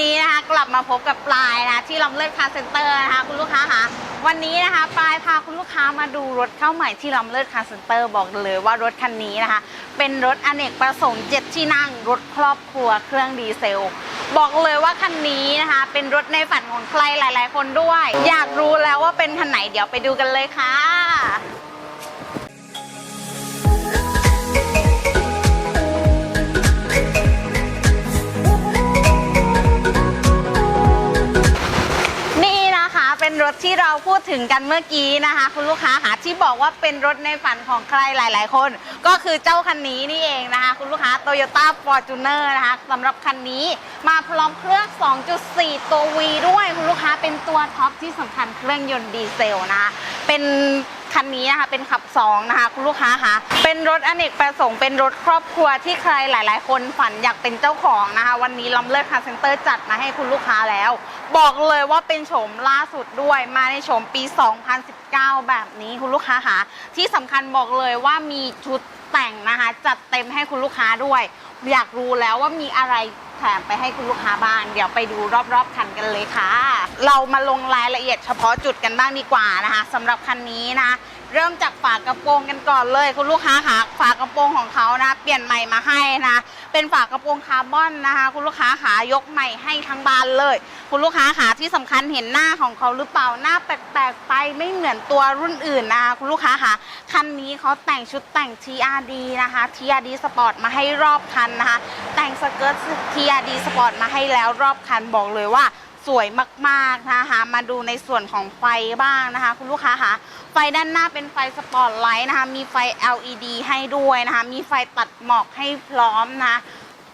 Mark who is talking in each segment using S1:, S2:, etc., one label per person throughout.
S1: นี้นะคะกลับมาพบกับปลายนะคะที่ลำเลิศคาร์เซ็นเตอร์นะคะคุณลูกค้าคะวันนี้นะคะปลายพาคุณลูกค้ามาดูรถเข้าใหม่ที่ลำเลิศคาร์เซ็นเตอร์บอกเลยว่ารถคันนี้นะคะ เป็นรถอเนกประสงค์เจ็ดที่นั่งรถครอบครัวเครื่องดีเซล บอกเลยว่าคันนี้นะคะ เป็นรถในฝันของใครหลาย ๆ คนด้วย อยากรู้แล้วว่าเป็นคันไหนเดี๋ยวไปดูกันเลยค่ะ ถึงกันเมื่อกี้นะคะ คุณลูกค้าหาที่บอกว่าเป็นรถในฝันของใครหลาย ๆ คน ก็คือเจ้าคันนี้นี่เองนะคะ คุณลูกค้า Toyota Fortuner นะคะสำหรับคันนี้มาพร้อมเครื่อง 2.4 ตัว V ด้วยคุณลูกค้าเป็นตัวท็อปที่สำคัญเครื่องยนต์ดีเซลนะคะเป็น คันนี้นะคะเป็นขับ2นะคะคุณลูกค้าคะเป็นรถอเนกประสงค์เป็นรถครอบครัวที่ใครหลาย ๆ คนฝันอยากเป็นเจ้าของนะคะ วันนี้ลำเลิศคาร์เซ็นเตอร์จัดมาให้คุณลูกค้าแล้ว บอกเลยว่าเป็นโฉมล่าสุดด้วยมาในโฉมปี 2019 แบบนี้คุณลูกค้าคะที่สำคัญบอกเลยว่ามีชุดแต่งนะคะ จัดเต็มให้คุณลูกค้าด้วย อยากรู้แล้วว่ามีอะไร แถมไปให้คุณลูกค้าบ้างเดี๋ยวไปดูรอบๆคันกันเลยค่ะ เรามาลงรายละเอียดเฉพาะจุดกันบ้างดีกว่านะคะสำหรับคันนี้นะ เริ่มจากฝากระโปรงกันก่อนเลย คุณลูกค้าค่ะฝากระโปรงของเขานะ เปลี่ยนใหม่มาให้นะ เป็นฝากระโปรงคาร์บอนนะคะ คุณลูกค้าขายกใหม่ให้ทั้งบานเลย คุณลูกค้าขาที่สำคัญเห็นหน้าของเขาหรือเปล่าหน้าแปลกๆไปไม่เหมือนตัวรุ่นอื่นนะคะคุณลูกค้าค่ะคันนี้เขาแต่งชุดแต่ง TRD นะคะ TRD Sport มาให้รอบคันนะคะ แต่งสเกิร์ต TRD Sport มาให้แล้วรอบคันบอกเลยว่า สวยมากๆนะคะมาดูในส่วนของไฟบ้างนะคะ คุณลูกค้าคะไฟด้านหน้าเป็นไฟสปอตไลท์นะคะ มีไฟ LED ให้ด้วยนะคะ มีไฟตัดหมอกให้พร้อมนะคะ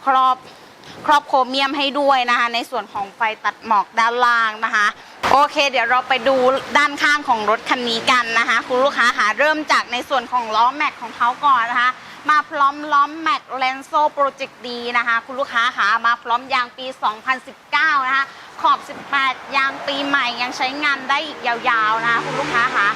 S1: ครอบครอบโครเมียมให้ด้วยนะคะ ในส่วนของไฟตัดหมอกด้านล่างนะคะ โอเค เดี๋ยวเราไปดูด้านข้างของรถคันนี้กันนะคะ คุณลูกค้าคะเริ่มจากในส่วนของล้อแม็กของเขาก่อนนะคะ มาพร้อมล้อมแม็กเลนโซโปรเจกต์ดีนะคะ คุณลูกค้าคะมาพร้อมยางปี 2019 นะคะ ขอบ 18 ยางปีใหม่ยังใช้งานได้อีกยาวๆนะคุณลูกค้าคะ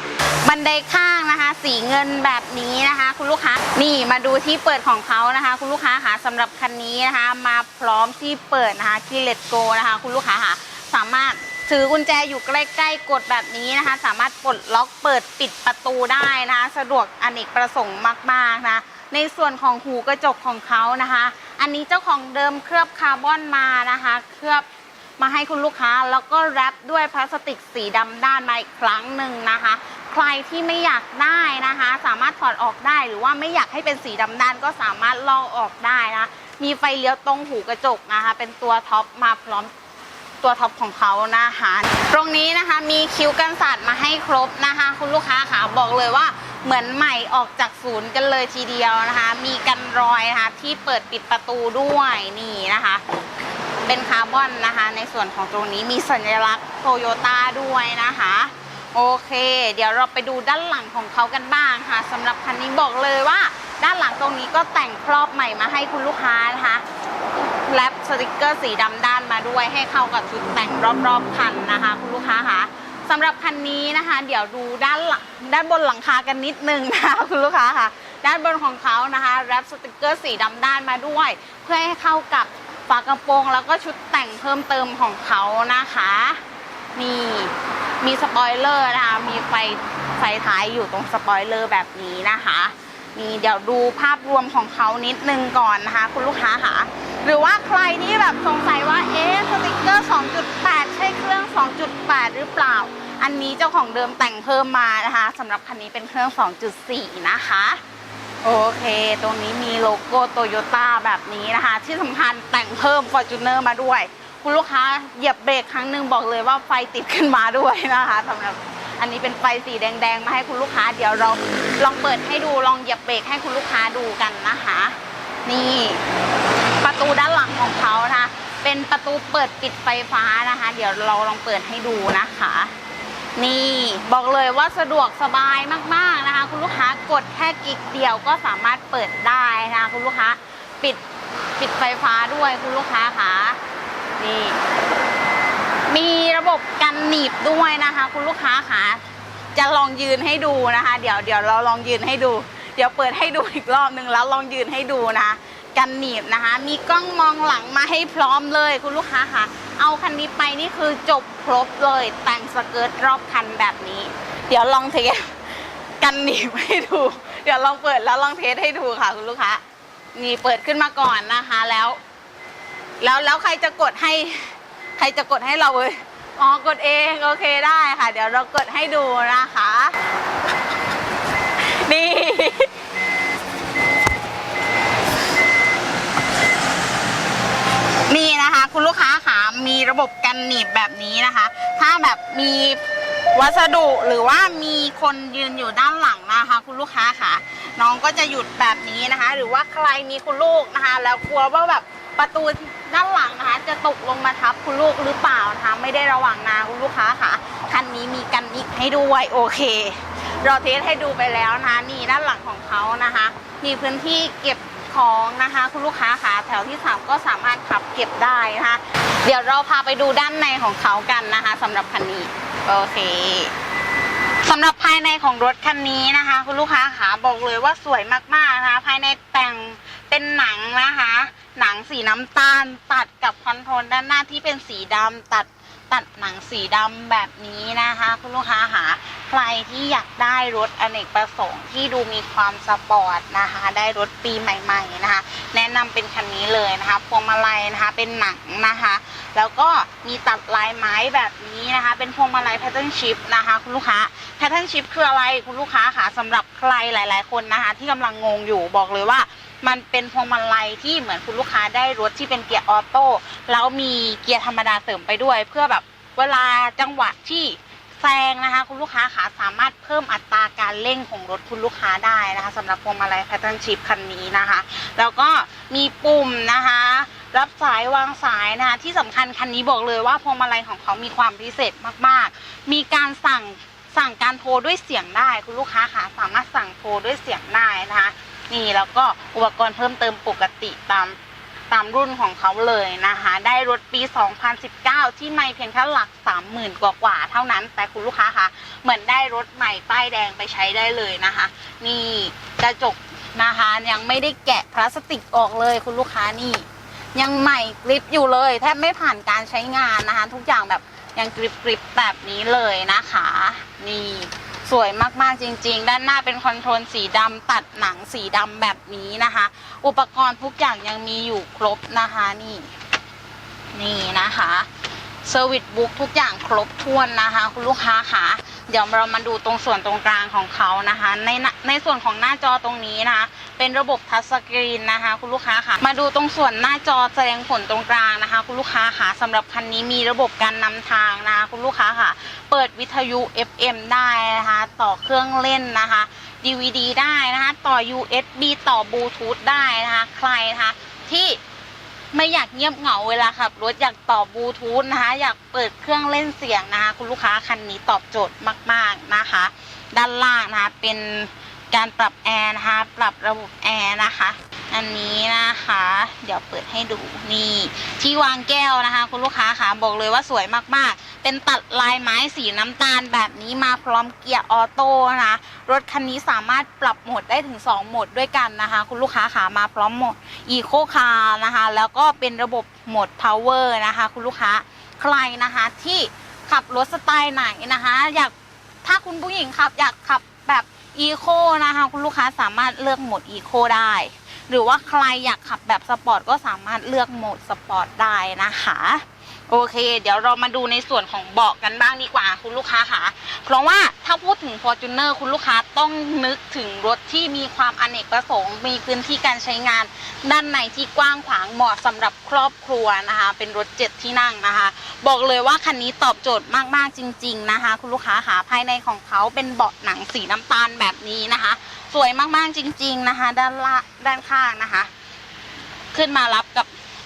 S1: บันไดข้างนะคะ สีเงินแบบนี้นะคะ คุณลูกค้านี่มาดูที่เปิดของเขานะคะ คุณลูกค้าคะสำหรับคันนี้นะคะ มาพร้อมที่เปิดนะคะคีเลตโกนะคะ คุณลูกค้าคะสามารถถือกุญแจอยู่ใกล้ๆกดแบบนี้นะคะ สามารถปลดล็อกเปิดปิดประตูได้นะคะ สะดวกอเนกประสงค์มากๆนะในส่วนของหูกระจกของเขานะคะ อันนี้เจ้าของเดิมเคลือบคาร์บอนมานะคะ เคลือบ มาให้คุณลูกค้าแล้วก็แรปด้วยพลาสติกสีดำด้านมาอีกครั้งหนึ่งนะคะ ใครที่ไม่อยากได้นะคะ สามารถถอดออกได้หรือว่าไม่อยากให้เป็นสีดำด้านก็สามารถลอกออกได้นะมีไฟเลี้ยวตรงหูกระจกนะคะ เป็นตัวท็อปมาพร้อมตัวท็อปของเขานะคะตรงนี้นะคะมีคิ้วกันสาดมาให้ครบนะคะ คุณลูกค้าค่ะบอกเลยว่าเหมือนใหม่ออกจากศูนย์กันเลยทีเดียวนะคะ มีกันรอยนะคะที่เปิดปิดประตูด้วยนี่นะคะ เป็นคาร์บอนนะคะ ในส่วนของตรงนี้มีสัญลักษณ์โตโยต้าด้วยนะคะ โอเค เดี๋ยวเราไปดูด้านหลังของเขากันบ้างค่ะสำหรับคันนี้บอกเลยว่า ด้านหลังตรงนี้ก็แต่งครอบใหม่มาให้คุณลูกค้านะคะแรปสติกเกอร์สีดำด้านมาด้วยให้เข้ากับชุดแต่งรอบๆคันนะคะ คุณลูกค้าคะสำหรับคันนี้นะคะ เดี๋ยวดูด้านหลังด้านบนหลังคากันนิดนึงนะคะคุณลูกค้าค่ะ ด้านบนของเขานะคะแรปสติกเกอร์สีดำด้านมาด้วย เพื่อให้เข้ากับ ฝากระโปรงแล้วก็ชุดแต่งเพิ่มเติมของเขานะคะ นี่มีสปอยเลอร์นะคะ มีไฟไฟท้ายอยู่ตรงสปอยเลอร์แบบนี้นะคะนี่เดี๋ยวดูภาพรวมของเขานิดนึงก่อนนะคะ คุณลูกค้าค่ะหรือว่าใครที่แบบสงสัยว่าเอ๊ะสติกเกอร์ 2.8 ใช่เครื่อง 2.8 หรือเปล่า อันนี้เจ้าของเดิมแต่งเพิ่มมานะคะสำหรับคันนี้เป็นเครื่อง 2.4 นะคะ โอเค ตรงนี้มีโลโก้โตโยต้าแบบนี้นะคะ ที่สำคัญแต่งเพิ่ม f o r t u n e r มาด้วย คุณลูกค้าเหยียบเบรกครั้งหนึ่งบอกเลยว่าไฟติดขึ้นมาด้วยนะคะสำหรับอันนี้เป็นไฟสีแดง ๆ มาให้คุณลูกค้า เดี๋ยวเราลองเปิดให้ดูลองเหยียบเบรกให้คุณลูกค้าดูกันนะคะ นี่ประตูด้านหลังของเขานะคะเป็นประตูเปิดปิดไฟฟ้านะคะ เดี๋ยวเราลองเปิดให้ดูนะคะ นี่บอกเลยว่าสะดวกสบายมากๆนะคะ คุณลูกค้ากดแค่กิ๊กเดียวก็สามารถเปิดได้นะคะคุณลูกค้าปิดปิดไฟฟ้าด้วยคุณลูกค้าค่ะนี่มีระบบกันหนีบด้วยนะคะ คุณลูกค้าคะจะลองยืนให้ดูนะคะ เดี๋ยวเดี๋ยวเราลองยืนให้ดู เดี๋ยวเปิดให้ดูอีกรอบหนึ่งแล้วลองยืนให้ดูนะะ กันหนีบนะคะ มีกล้องมองหลังมาให้พร้อมเลยคุณลูกค้าค่ะ เอาคันนี้ไปนี่คือจบครบเลย แต่งสเกิร์ตรอบคันแบบนี้ เดี๋ยวลองเทสกันหนีบให้ดู เดี๋ยวลองเปิดแล้วลองเทสให้ดูค่ะคุณลูกค้า นี่เปิดขึ้นมาก่อนนะคะแล้ว แล้วแล้วใครจะกดให้ ใครจะกดให้เราเลยอ๋อกดเองโอเคได้ค่ะ เดี๋ยวเรากดให้ดูนะคะ นี่ นี่นะคะ คุณลูกค้าค่ะมีระ บบกันหนีบแบบนี้นะคะ ถ้าแบบมีวัสดุหรือว่ามีคนยืนอยู่ด้านหลังนะคะ คุณลูกค้าค่ะ น้องก็จะหยุดแบบนี้นะคะ หรือว่าใครมีคุณลูกนะคะ แล้วกลัวว่าแบบประตูด้านหลังนะคะ จะตกลงมาทับคุณลูกหรือเปล่านะคะ ไม่ได้ระวังนะคุณลูกค้าค่ะคันนี้มีกันนิกให้ด้วยโอเค เราเทสให้ดูไปแล้วนะคะนี่ด้านหลังของเขานะคะ มีพื้นที่เก็บ ของนะคะ คุณลูกค้าค่ะแถวที่ 3 ก็สามารถขับเก็บได้นะคะ เดี๋ยวเราพาไปดูด้านในของเขากันนะคะสำหรับคันนี้โอเคสำหรับภายในของรถคันนี้นะคะ คุณลูกค้าค่ะบอกเลยว่าสวยมากๆนะคะ ภายในแต่งเป็นหนังนะคะ หนังสีน้ำตาลตัดกับคอนโทรลด้านหน้าที่เป็นสีดำตัด ตัดหนังสีดำแบบนี้นะคะ คุณลูกค้าหาใครที่อยากได้รถอเนกประสงค์ที่ดูมีความสปอร์ตนะคะ ได้รถปีใหม่ๆนะคะ แนะนำเป็นคันนี้เลยนะคะพวงมาลัยนะคะเป็นหนังนะคะ แล้วก็มีตัดลายไม้แบบนี้นะคะ เป็นพวงมาลัยแพทเทิร์นชิพนะคะ คุณลูกค้าแพทเทิร์นชิพคืออะไรคุณลูกค้าคะสำหรับใครหลาย ๆ คนนะคะ ที่กำลังงงอยู่บอกเลยว่า มันเป็นพวงมาลัยที่เหมือนคุณลูกค้าได้รถที่เป็นเกียร์ออโต้แล้วมีเกียร์ธรรมดาเสริมไปด้วย เพื่อแบบเวลาจังหวะที่แซงนะคะ คุณลูกค้าขาสามารถเพิ่มอัตราการเร่งของรถคุณลูกค้าได้นะคะสำหรับพวงมาลัยแพทเทิร์นชิพคันนี้นะคะ แล้วก็มีปุ่มนะคะ รับสายวางสายนะคะที่สำคัญคันนี้บอกเลยว่าพวงมาลัยของเขามีความพิเศษมากๆ มีการสั่งสั่งการโทรด้วยเสียงได้ คุณลูกค้าค่ะสามารถสั่งโทรด้วยเสียงได้นะคะ นี่แล้วก็อุปกรณ์เพิ่มเติมปกติตามตามรุ่นของเขาเลยนะคะ ได้รถปี 2019 ที่ไม่เพียงแค่หลัก 30,000 กว่ากว่าเท่านั้น แต่คุณลูกค้าคะเหมือนได้รถใหม่ป้ายแดงไปใช้ได้เลยนะคะ นี่กระจกนะคะยังไม่ได้แกะพลาสติกออกเลยคุณลูกค้านี่ ยังใหม่กริปอยู่เลย แทบไม่ผ่านการใช้งานนะคะ ทุกอย่างแบบยังกริบกริบแบบนี้เลยนะคะ นี่ สวยมากๆจริง ๆ ด้านหน้าเป็นคอนโทรลสีดำตัดหนังสีดำแบบนี้นะคะ อุปกรณ์ทุกอย่างยังมีอยู่ครบนะคะนี่ นี่นะคะเซอร์วิสบุ๊กทุกอย่างครบถ้วนนะคะ คุณลูกค้าค่ะเดี๋ยวเรามาดูตรงส่วนตรงกลางของเขานะคะ ในในส่วนของหน้าจอตรงนี้นะคะ เป็นระบบทัชสกรีนนะคะ คุณลูกค้าค่ะ มาดูตรงส่วนหน้าจอแสดงผลตรงกลางนะคะ คุณลูกค้าค่ะสำหรับคันนี้มีระบบการนำทางนะคะคุณลูกค้าค่ะ เปิดวิทยุ FM ได้นะคะ ต่อเครื่องเล่นนะคะ DVD ได้นะคะ ต่อ USB ต่อบลูทูธได้นะคะ ใครนะคะที่ไม่อยากเงียบเหงาเวลาขับรถอยากต่อบลูทูธนะคะ อยากเปิดเครื่องเล่นเสียงนะคะ คุณลูกค้าคันนี้ตอบโจทย์มาก ๆนะคะ ด้านล่างนะคะเป็น การปรับแอร์นะคะ ปรับระบบแอร์นะคะ อันนี้นะคะ เดี๋ยวเปิดให้ดูนี่ ที่วางแก้วนะคะ คุณลูกค้าค่ะบอกเลยว่าสวยมากๆ เป็นตัดลายไม้สีน้ำตาลแบบนี้มาพร้อมเกียร์ออโต้นะคะ รถคันนี้สามารถปรับโหมดได้ถึง 2 โหมดด้วยกันนะคะ คุณลูกค้าขามาพร้อมโหมด Eco Car นะคะ แล้วก็เป็นระบบโหมด Power นะคะ คุณลูกค้าใครนะคะที่ขับรถสไตล์ไหนนะคะ อยากถ้าคุณผู้หญิงขับอยากขับ อีโคนะคะคุณลูกค้าสามารถเลือกโหมดอีโคได้ หรือว่าใครอยากขับแบบสปอร์ตก็สามารถเลือกโหมดสปอร์ตได้นะคะ โอเค เดี๋ยวเรามาดูในส่วนของเบาะกันบ้างดีกว่าคุณลูกค้าค่ะ เพราะว่าถ้าพูดถึง Fortuner คุณลูกค้าต้องนึกถึงรถที่มีความอเนกประสงค์ มีพื้นที่การใช้งาน ด้านในที่กว้างขวางเหมาะสำหรับครอบครัวนะคะ เป็นรถเจ็ดที่นั่งนะคะ บอกเลยว่าคันนี้ตอบโจทย์มากๆจริง ๆนะคะ คุณลูกค้าค่ะภายในของเขาเป็นเบาะหนังสีน้ำตาลแบบนี้นะคะ สวยมากๆจริง ๆนะคะ ด้านละด้านข้างนะคะ ขึ้นมารับ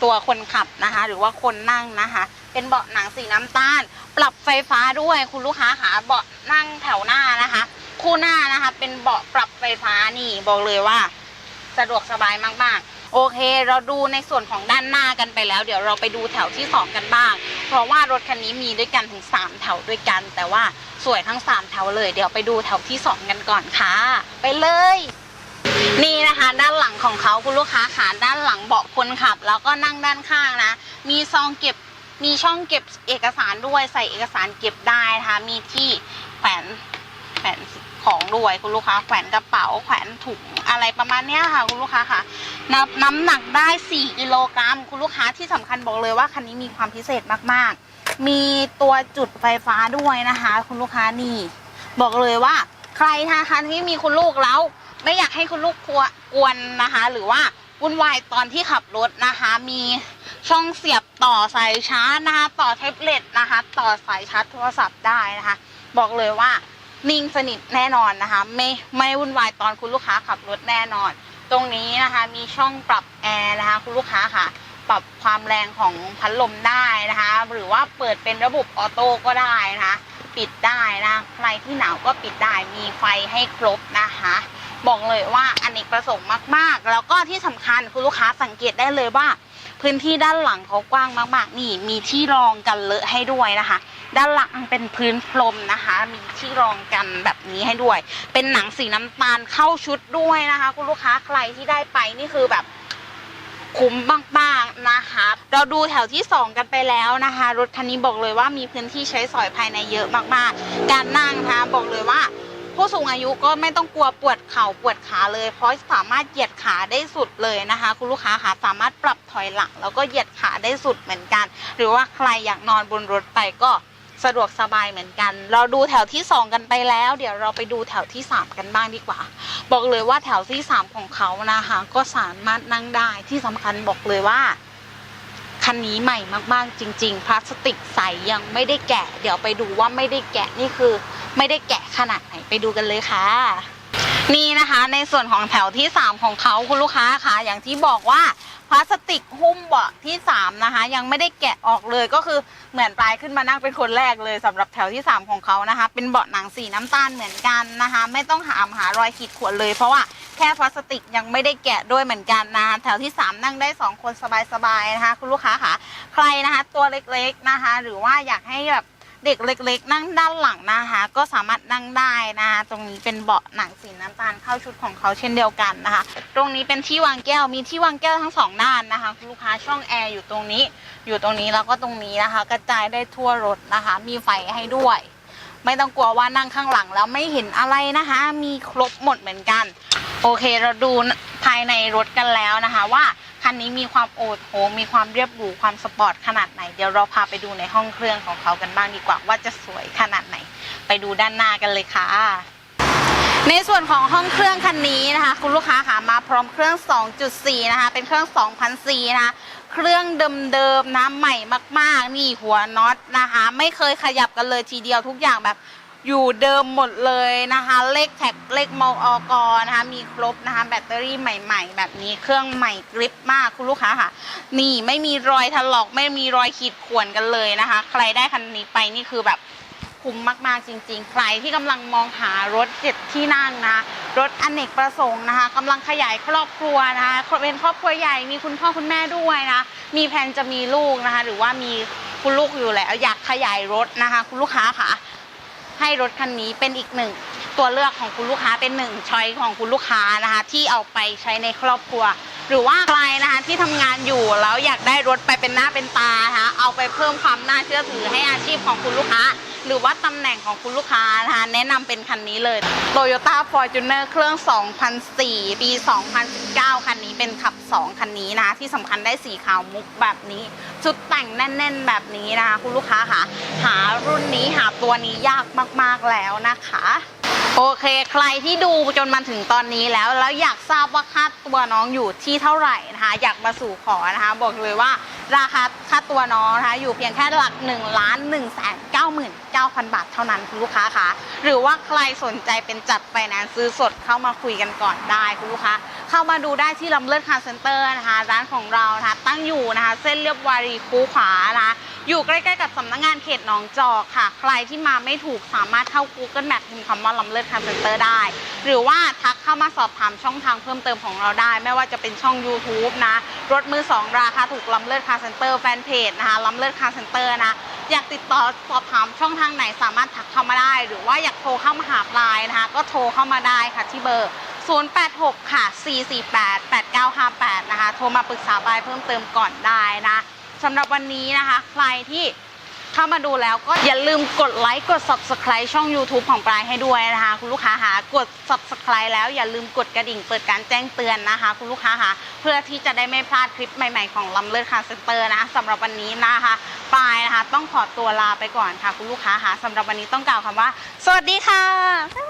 S1: ตัวคนขับนะคะ หรือว่าคนนั่งนะคะ เป็นเบาะหนังสีน้ำตาล ปรับไฟฟ้าด้วยคุณลูกค้าขาเบาะนั่งแถวหน้านะคะ คู่หน้านะคะ เป็นเบาะปรับไฟฟ้านี่บอกเลยว่า สะดวกสบายมากๆโอเค เราดูในส่วนของด้านหน้ากันไปแล้ว เดี๋ยวเราไปดูแถวที่ 2 กันบ้าง เพราะว่ารถคันนี้มีด้วยกันถึง 3 แถวด้วยกัน แต่ว่าสวยทั้ง 3 แถวเลย เดี๋ยวไปดูแถวที่ 2 กันก่อนค่ะ ไปเลย นี่นะคะ ด้านหลังของเขาคุณลูกค้าขาด้านหลังเบาะคนขับ แล้วก็นั่งด้านข้างนะ มีซองเก็บมีช่องเก็บเอกสารด้วยใส่เอกสารเก็บได้นะคะมีที่แขวนแขวนของด้วยคุณลูกค้าแขวนกระเป๋าแขวนถุงอะไรประมาณเนี้ยค่ะ คุณลูกค้าค่ะนับน้ำหนักได้ 4 กิโลกรัมคุณลูกค้าที่สำคัญบอกเลยว่าคันนี้มีความพิเศษมากๆ มีตัวจุดไฟฟ้าด้วยนะคะ คุณลูกค้านี่ บอกเลยว่า ใครนะคะที่มีคุณลูกแล้ว ไม่อยากให้คุณลูกกลัวกวนนะคะ หรือว่าวุ่นวายตอนที่ขับรถนะคะ มีช่องเสียบต่อสายชาร์จนะคะ ต่อแท็บเล็ตนะคะ ต่อสายชาร์จโทรศัพท์ได้นะคะ บอกเลยว่านิ่งสนิทแน่นอนนะคะ ไม่ไม่วุ่นวายตอนคุณลูกค้าขับรถแน่นอน ตรงนี้นะคะมีช่องปรับแอร์นะคะ คุณลูกค้าค่ะ ปรับความแรงของพัดลมได้นะคะ หรือว่าเปิดเป็นระบบออโต้ก็ได้นะคะ ปิดได้นะใครที่หนาวก็ปิดได้มีไฟให้ครบนะคะ บอกเลยว่าอเนกประสงค์มากๆ แล้วก็ที่สำคัญคุณลูกค้าสังเกตได้เลยว่า พื้นที่ด้านหลังเขากว้างมาก ๆ นี่มีที่รองกันเลอะให้ด้วยนะคะ ด้านหลังเป็นพื้นพรมนะคะ มีที่รองกันแบบนี้ให้ด้วย เป็นหนังสีน้ำตาลเข้าชุดด้วยนะคะ คุณลูกค้าใครที่ได้ไปนี่คือแบบคุ้มมากๆนะคะเราดูแถวที่ 2 กันไปแล้วนะคะ รถคันนี้บอกเลยว่ามีพื้นที่ใช้สอยภายในเยอะมากๆ การนั่งนะคะบอกเลยว่า ผู้สูงอายุก็ไม่ต้องกลัวปวดเข่าปวดขาเลย เพราะสามารถเหยียดขาได้สุดเลยนะคะ คุณลูกค้าค่ะสามารถปรับถอยหลังแล้วก็เหยียดขาได้สุดเหมือนกัน หรือว่าใครอยากนอนบนรถไปก็สะดวกสบายเหมือนกัน เราดูแถวที่ 2 กันไปแล้ว เดี๋ยวเราไปดูแถวที่ 3 กันบ้างดีกว่า บอกเลยว่าแถวที่ 3 ของเขานะคะก็สามารถนั่งได้ที่สำคัญบอกเลยว่าคันนี้ใหม่มากๆ จริง ๆ พลาสติกใสยังไม่ได้แกะ เดี๋ยวไปดูว่าไม่ได้แกะนี่คือ ไม่ได้แกะขนาดไหนไปดูกันเลยค่ะ นี่นะคะในส่วนของแถวที่ 3 ของเขาคุณลูกค้าค่ะ อย่างที่บอกว่าพลาสติกหุ้มเบาะที่ 3 นะคะ ยังไม่ได้แกะออกเลยก็คือเหมือนปลายขึ้นมานั่งเป็นคนแรกเลยสำหรับแถวที่ 3 ของเขานะคะ เป็นเบาะหนังสีน้ำตาลเหมือนกันนะคะ ไม่ต้องหามหารอยขีดข่วนเลย เพราะว่าแค่พลาสติกยังไม่ได้แกะด้วยเหมือนกันนะคะแถวที่ 3 นั่งได้ 2 คนสบายๆนะคะ คุณลูกค้าค่ะ ใครนะคะ ตัวเล็กๆนะคะ หรือว่าอยากให้แบบ เด็กเล็กๆ นั่งด้านหลังนะคะ ก็สามารถนั่งได้นะคะตรงนี้เป็นเบาะหนังสีน้ำตาลเข้าชุดของเขาเช่นเดียวกันนะคะ ตรงนี้เป็นที่วางแก้วมีที่วางแก้วทั้งสองด้านนะคะลูกค้าช่องแอร์อยู่ตรงนี้ อยู่ตรงนี้แล้วก็ตรงนี้นะคะ กระจายได้ทั่วรถนะคะ มีไฟให้ด้วย ไม่ต้องกลัวว่านั่งข้างหลังแล้วไม่เห็นอะไรนะคะ มีครบหมดเหมือนกัน โอเคเราดูภายในรถกันแล้วนะคะว่า คันนี้มีความโอดโหมีความเรียบหรูความสปอร์ตขนาดไหน เดี๋ยวเราพาไปดูในห้องเครื่องของเขากันบ้างดีกว่า ว่าจะสวยขนาดไหน ไปดูด้านหน้ากันเลยค่ะ ในส่วนของห้องเครื่องคันนี้นะคะ คุณลูกค้าค่ะมาพร้อมเครื่อง 2.4 นะคะ เป็นเครื่อง 2,004 นะคะเครื่องเดิมๆนะใหม่มาก ๆ นี่หัวน็อตนะคะ ไม่เคยขยับกันเลยทีเดียวทุกอย่างแบบ อยู่เดิมหมดเลยนะคะ เลขแท็กเลขมออกนะคะ มีครบนะคะ แบตเตอรี่ใหม่ ๆ แบบนี้เครื่องใหม่กริปมากคุณลูกค้าค่ะ นี่ไม่มีรอยถลอกไม่มีรอยขีดข่วนกันเลยนะคะ ใครได้คันนี้ไปนี่คือแบบคุ้มมากๆจริง ๆ ใครที่กำลังมองหารถเจ็ดที่นั่งนะรถอเนกประสงค์นะคะกำลังขยายครอบครัวนะคะเป็นครอบครัวใหญ่มีคุณพ่อคุณแม่ด้วยนะมีแผนจะมีลูกนะคะ หรือว่ามีคุณลูกอยู่แล้วอยากขยายรถนะคะ คุณลูกค้าค่ะ ให้รถคันนี้เป็นอีกหนึ่งตัวเลือกของคุณลูกค้าเป็นหนึ่งช้อยของคุณลูกค้านะคะที่เอาไปใช้ในครอบครัว หรือว่าใครนะคะที่ทำงานอยู่แล้วอยากได้รถไปเป็นหน้าเป็นตานะคะเอาไปเพิ่มความน่าเชื่อถือให้อาชีพของคุณลูกค้า หรือว่าตำแหน่งของคุณลูกค้านะคะแนะนำเป็นคันนี้เลย Toyota Fortuner เครื่อง 2004 ปี 2019 คัน เป็นขับ 2 คันนี้นะ ที่สำคัญได้สีขาวมุกแบบนี้ ชุดแต่งแน่น ๆ แบบนี้นะคะ คุณลูกค้าค่ะ หารุ่นนี้หาตัวนี้ยากมากๆแล้วนะคะโอเค ใครที่ดูจนมาถึงตอนนี้แล้ว แล้วอยากทราบว่าค่าตัวน้องอยู่ที่เท่าไหร่นะคะ อยากมาสู่ขอนะคะ บอกเลยว่า ราคาค่าตัวน้องนะคะอยู่เพียงแค่หลัก1ล้าน1แสน99,000บาทเท่านั้นคุณลูกค้าคะหรือว่าใครสนใจเป็นจัดไฟแนนซ์ซื้อสดเข้ามาคุยกันก่อนได้คุณลูกค้าเข้ามาดูได้ที่ลำเลิศคาร์เซ็นเตอร์นะคะ ร้านของเรานะคะตั้งอยู่นะคะ เส้นเรียบวารีคูขวานะคะ อยู่ใกล้ๆกับสำนักงานเขตหนองจอกค่ะ ใครที่มาไม่ถูกสามารถเข้า Google Map พิมพ์คำว่าลำเลิศคาร์เซ็นเตอร์ได้ หรือว่าทักเข้ามาสอบถามช่องทางเพิ่มเติมของเราได้ ไม่ว่าจะเป็นช่อง YouTube นะ รถมือ 2 ราคาถูกลำเลิศคาร์เซ็นเตอร์แฟนเพจนะคะลำเลิศคาร์เซ็นเตอร์นะอยากติดต่อสอบถามช่องทางไหนสามารถทักเข้ามาได้ หรือว่าอยากโทรเข้ามาหาปลายนะคะ ก็โทรเข้ามาได้ค่ะที่เบอร์ 086 ค่ะ 448 8958 นะคะ โทรมาปรึกษาปลายเพิ่มเติมก่อนได้นะ สำหรับวันนี้นะคะ ใครที่เข้ามาดูแล้วก็อย่าลืมกดไลค์กด subscribe ช่อง YouTube ของปลายให้ด้วยนะคะ คุณลูกค้าหากด subscribe แล้วอย่าลืมกดกระดิ่งเปิดการแจ้งเตือนนะคะ คุณลูกค้าหาเพื่อที่จะได้ไม่พลาดคลิปใหม่ๆของลำเลิศคาเซนเตอร์นะคะสำหรับวันนี้นะคะปลายนะคะ ต้องขอตัวลาไปก่อนค่ะ คุณลูกค้าหาสำหรับวันนี้ต้องกล่าวคำว่า สวัสดีค่ะบ๊ายบาย